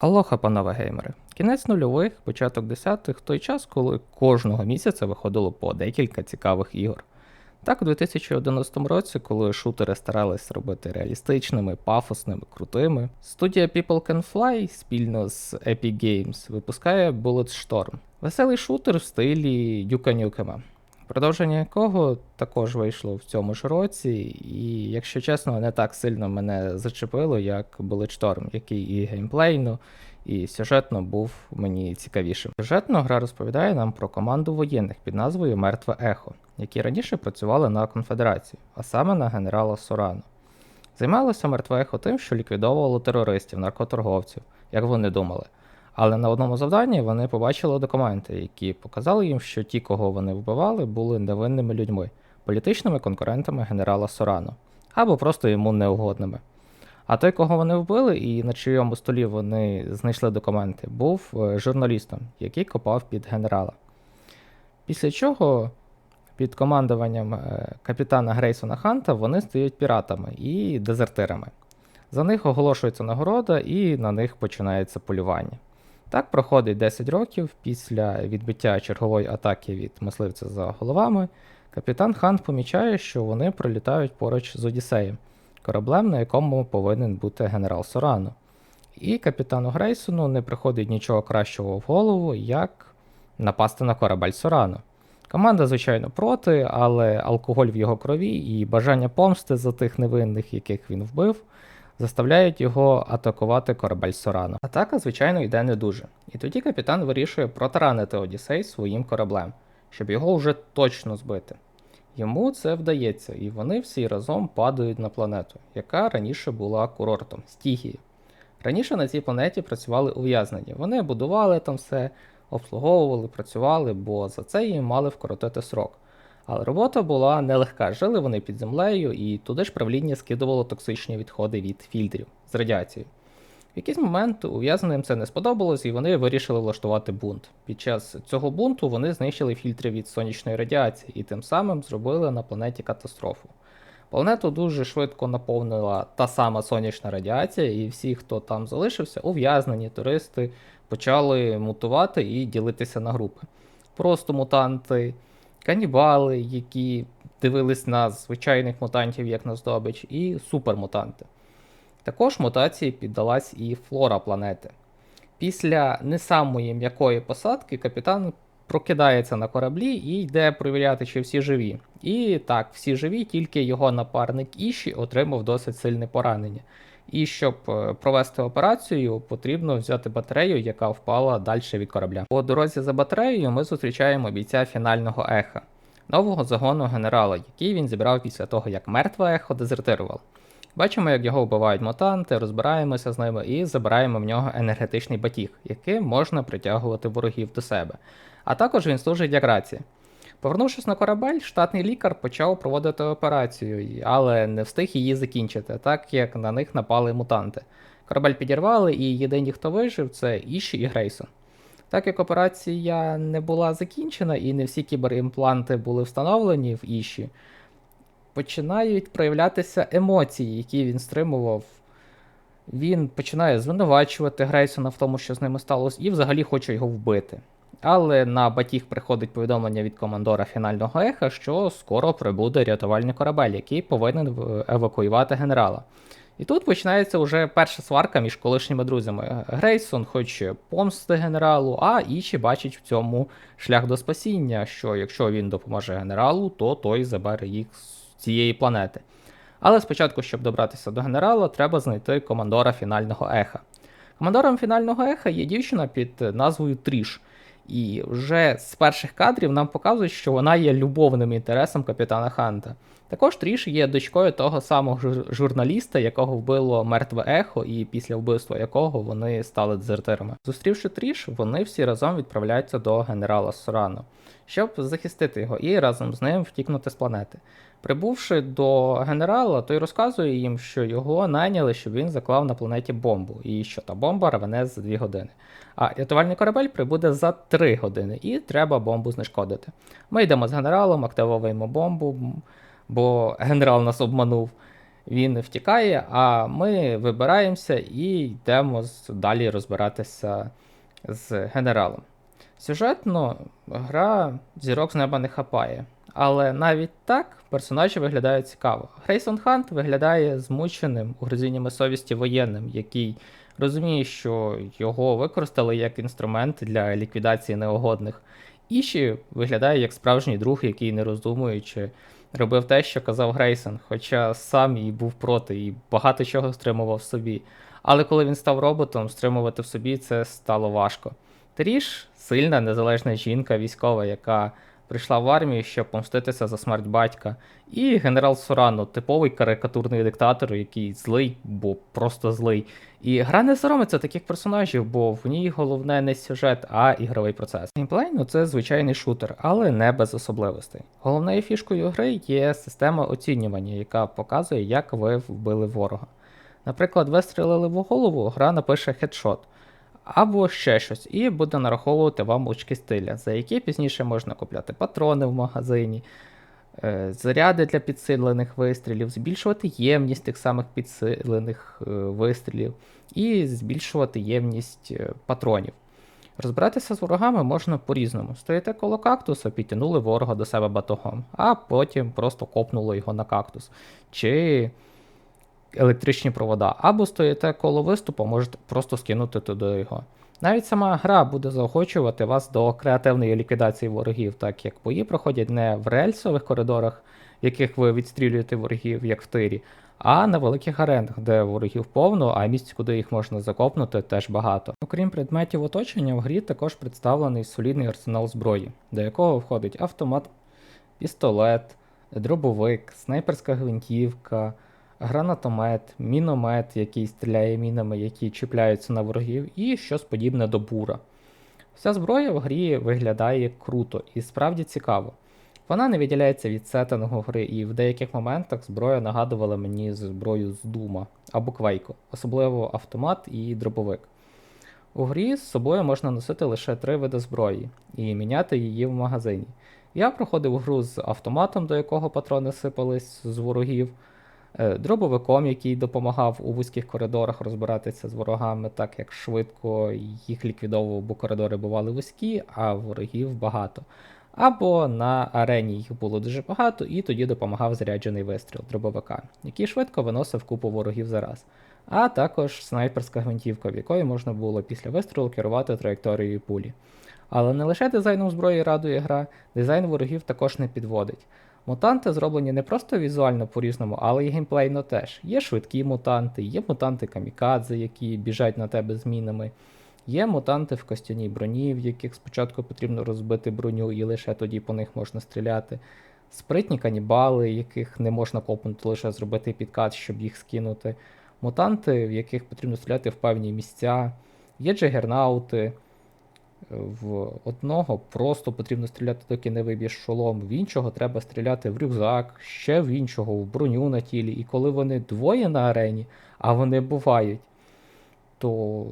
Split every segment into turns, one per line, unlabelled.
Алоха, панове геймери. Кінець нульових, початок десятих той час, коли кожного місяця виходило по декілька цікавих ігор. Так, у 2011 році, коли шутери старались робити реалістичними, пафосними, крутими, студія People Can Fly спільно з Epic Games випускає Bulletstorm. Веселий шутер в стилі Дюка Нюкема, продовження якого також вийшло в цьому ж році, і, якщо чесно, не так сильно мене зачепило, як Bulletstorm, який і геймплейно, і сюжетно був мені цікавішим. Сюжетно гра розповідає нам про команду воєнних під назвою Мертве Ехо, які раніше працювали на конфедерацію, а саме на генерала Сорану. Займалося Мертве Ехо тим, що ліквідовувало терористів, наркоторговців, як вони думали. Але на одному завданні вони побачили документи, які показали їм, що ті, кого вони вбивали, були невинними людьми, політичними конкурентами генерала Сорану, або просто йому неугодними. А той, кого вони вбили, і на чийому столі вони знайшли документи, був е, журналістом, який копав під генерала. Після чого під командуванням е, капітана Грейсона Ханта вони стають піратами і дезертирами. За них оголошується нагорода, і на них починається полювання. Так проходить 10 років після відбиття чергової атаки від мисливця за головами. Капітан Хант помічає, що вони пролітають поруч з Одіссеєм, кораблем, на якому повинен бути генерал Сорану. І капітану Грейсону не приходить нічого кращого в голову, як напасти на корабель Сорану. Команда, звичайно, проти, але алкоголь в його крові і бажання помсти за тих невинних, яких він вбив, заставляють його атакувати корабель Сорану. Атака, звичайно, йде не дуже. І тоді капітан вирішує протаранити Одіссей своїм кораблем, щоб його вже точно збити. Йому це вдається, і вони всі разом падають на планету, яка раніше була курортом Стігії. Раніше на цій планеті працювали ув'язнені. Вони будували там все, обслуговували, працювали, бо за це їм мали вкоротити срок. Але робота була нелегка. Жили вони під землею, і туди ж правління скидувало токсичні відходи від фільтрів з радіацією. В якийсь момент ув'язненим це не сподобалось, і вони вирішили влаштувати бунт. Під час цього бунту вони знищили фільтри від сонячної радіації і тим самим зробили на планеті катастрофу. Планету дуже швидко наповнила та сама сонячна радіація, і всі, хто там залишився, ув'язнені туристи, почали мутувати і ділитися на групи. Просто мутанти, канібали, які дивились на звичайних мутантів як на здобич, і супермутанти. Також мутації піддалась і флора планети. Після не самої м'якої посадки капітан прокидається на кораблі і йде перевіряти, чи всі живі. І так, всі живі, тільки його напарник Іші отримав досить сильне поранення. І щоб е, провести операцію, потрібно взяти батарею, яка впала далі від корабля. По дорозі за батареєю ми зустрічаємо бійця фінального еха, нового загону генерала, який він зібрав після того, як мертве ехо дезертирував. Бачимо, як його вбивають мутанти, розбираємося з ними і забираємо в нього енергетичний батіг, яким можна притягувати ворогів до себе. А також він служить як рація. Повернувшись на корабель, штатний лікар почав проводити операцію, але не встиг її закінчити, так як на них напали мутанти. Корабель підірвали, і єдині, хто вижив, це Іші і Грейсон. Так як операція не була закінчена і не всі кіберімпланти були встановлені в Іші, починають проявлятися емоції, які він стримував. Він починає звинувачувати Грейсона в тому, що з ними сталося, і взагалі хоче його вбити. Але на батіг приходить повідомлення від командора фінального еха, що скоро прибуде рятувальний корабель, який повинен евакуювати генерала. І тут починається вже перша сварка між колишніми друзями. Грейсон хоче помсти генералу, а Ічі бачить в цьому шлях до спасіння, що якщо він допоможе генералу, то той забере їх з цієї планети. Але спочатку, щоб добратися до генерала, треба знайти командора фінального еха. Командором фінального еха є дівчина під назвою Тріш. І вже з перших кадрів нам показують, що вона є любовним інтересом капітана Ханта. Також Тріш є дочкою того самого журналіста, якого вбило мертве ехо, і після вбивства якого вони стали дезертирами. Зустрівши Тріш, вони всі разом відправляються до генерала Сорану, щоб захистити його і разом з ним втікнути з планети. Прибувши до генерала, той розказує їм, що його найняли, щоб він заклав на планеті бомбу, і що та бомба рване за 2 години. А рятувальний корабель прибуде за 3 години, і треба бомбу знешкодити. Ми йдемо з генералом, активовуємо бомбу, бо генерал нас обманув. він втікає, а ми вибираємося і йдемо далі розбиратися з генералом. Сюжетно гра зірок з неба не хапає. Але навіть так персонажі виглядають цікаво. Грейсон Хант виглядає змученим угризіннями совісті воєнним, який розуміє, що його використали як інструмент для ліквідації неугодних. Іші виглядає як справжній друг, який, не роздумуючи, робив те, що казав Грейсон, хоча сам і був проти, і багато чого стримував в собі. Але коли він став роботом, стримувати в собі це стало важко. Тріш сильна, незалежна жінка, військова, яка прийшла в армію, щоб помститися за смерть батька. І генерал Сорано, типовий карикатурний диктатор, який злий, бо просто злий. І гра не соромиться таких персонажів, бо в ній головне не сюжет, а ігровий процес. Геймплей ну це звичайний шутер, але не без особливостей. Головною фішкою гри є система оцінювання, яка показує, як ви вбили ворога. Наприклад, вистрілили в голову, гра напише хедшот або ще щось, і буде нараховувати вам очки стиля, за які пізніше можна купляти патрони в магазині, е, заряди для підсилених вистрілів, збільшувати ємність тих самих підсилених е, вистрілів і збільшувати ємність е, патронів. Розбиратися з ворогами можна по-різному. Стоїте коло кактуса, підтягнули ворога до себе батогом, а потім просто копнули його на кактус. Чи електричні провода, або стоїте коло виступу, можете просто скинути туди його. Навіть сама гра буде заохочувати вас до креативної ліквідації ворогів, так як бої проходять не в рельсових коридорах, в яких ви відстрілюєте ворогів, як в тирі, а на великих аренах, де ворогів повно, а місць, куди їх можна закопнути, теж багато. Окрім предметів оточення, в грі також представлений солідний арсенал зброї, до якого входить автомат, пістолет, дробовик, снайперська гвинтівка, гранатомет, міномет, який стріляє мінами, які чіпляються на ворогів, і щось подібне до бура. Вся зброя в грі виглядає круто і справді цікаво. Вона не відділяється від сеттингу гри, і в деяких моментах зброя нагадувала мені зброю з Дума або Квейку, особливо автомат і дробовик. У грі з собою можна носити лише три види зброї і міняти її в магазині. Я проходив гру з автоматом, до якого патрони сипались з ворогів, дробовиком, який допомагав у вузьких коридорах розбиратися з ворогами, так як швидко їх ліквідовував, бо коридори бували вузькі, а ворогів багато. Або на арені їх було дуже багато, і тоді допомагав заряджений вистріл дробовика, який швидко виносив купу ворогів за раз. А також снайперська гвинтівка, в якої можна було після вистрілу керувати траєкторією пулі. Але не лише дизайном зброї радує гра, дизайн ворогів також не підводить. Мутанти зроблені не просто візуально по-різному, але й геймплейно теж. Є швидкі мутанти, є мутанти камікадзе, які біжать на тебе з мінами. Є мутанти в костяній броні, в яких спочатку потрібно розбити броню і лише тоді по них можна стріляти. Спритні канібали, яких не можна копнути, лише зробити підкат, щоб їх скинути. Мутанти, в яких потрібно стріляти в певні місця. Є джагернаути. В одного просто потрібно стріляти, доки не виб'єш шолом, в іншого треба стріляти в рюкзак, ще в іншого в броню на тілі. І коли вони двоє на арені, а вони бувають, то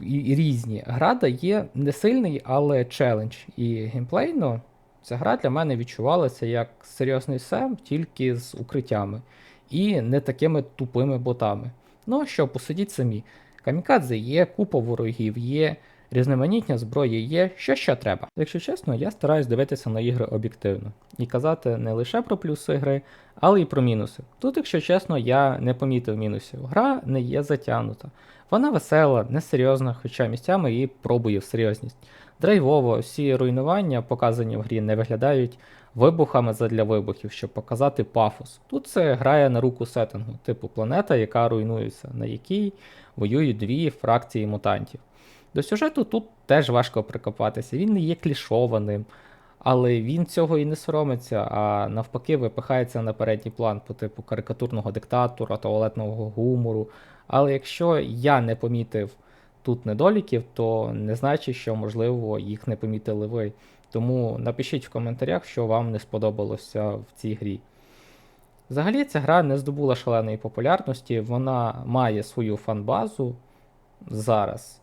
і, і різні. Гра дає не сильний, але челендж. І геймплейно ця гра для мене відчувалася як серйозний сем, тільки з укриттями. І не такими тупими ботами. Ну що, посидіть самі. Камікадзе є, купа ворогів є, різноманітня зброї є, що ще треба. Якщо чесно, я стараюсь дивитися на ігри об'єктивно і казати не лише про плюси гри, але й про мінуси. Тут, якщо чесно, я не помітив мінусів. Гра не є затягнута. Вона весела, несерйозна, хоча місцями її пробує в серйозність. Драйвово, всі руйнування, показані в грі, не виглядають вибухами задля вибухів, щоб показати пафос. Тут це грає на руку сеттингу, типу планета, яка руйнується, на якій воюють дві фракції мутантів. До сюжету тут теж важко прикопатися, він не є клішованим, але він цього і не соромиться, а навпаки випихається на передній план по типу карикатурного диктатора, туалетного гумору. Але якщо я не помітив тут недоліків, то не значить, що можливо їх не помітили ви. Тому напишіть в коментарях, що вам не сподобалося в цій грі. Взагалі, ця гра не здобула шаленої популярності, вона має свою фанбазу зараз,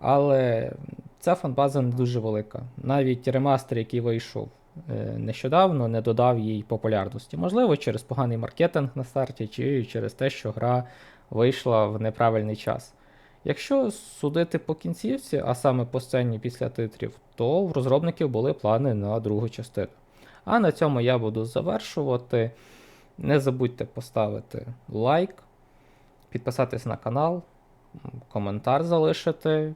але ця фанбаза не дуже велика. Навіть ремастер, який вийшов е, нещодавно не додав їй популярності. Можливо, через поганий маркетинг на старті, чи через те, що гра вийшла в неправильний час. Якщо судити по кінцівці, а саме по сцені після титрів, то в розробників були плани на другу частину. А на цьому я буду завершувати. Не забудьте поставити лайк, підписатись на канал, коментар залишити,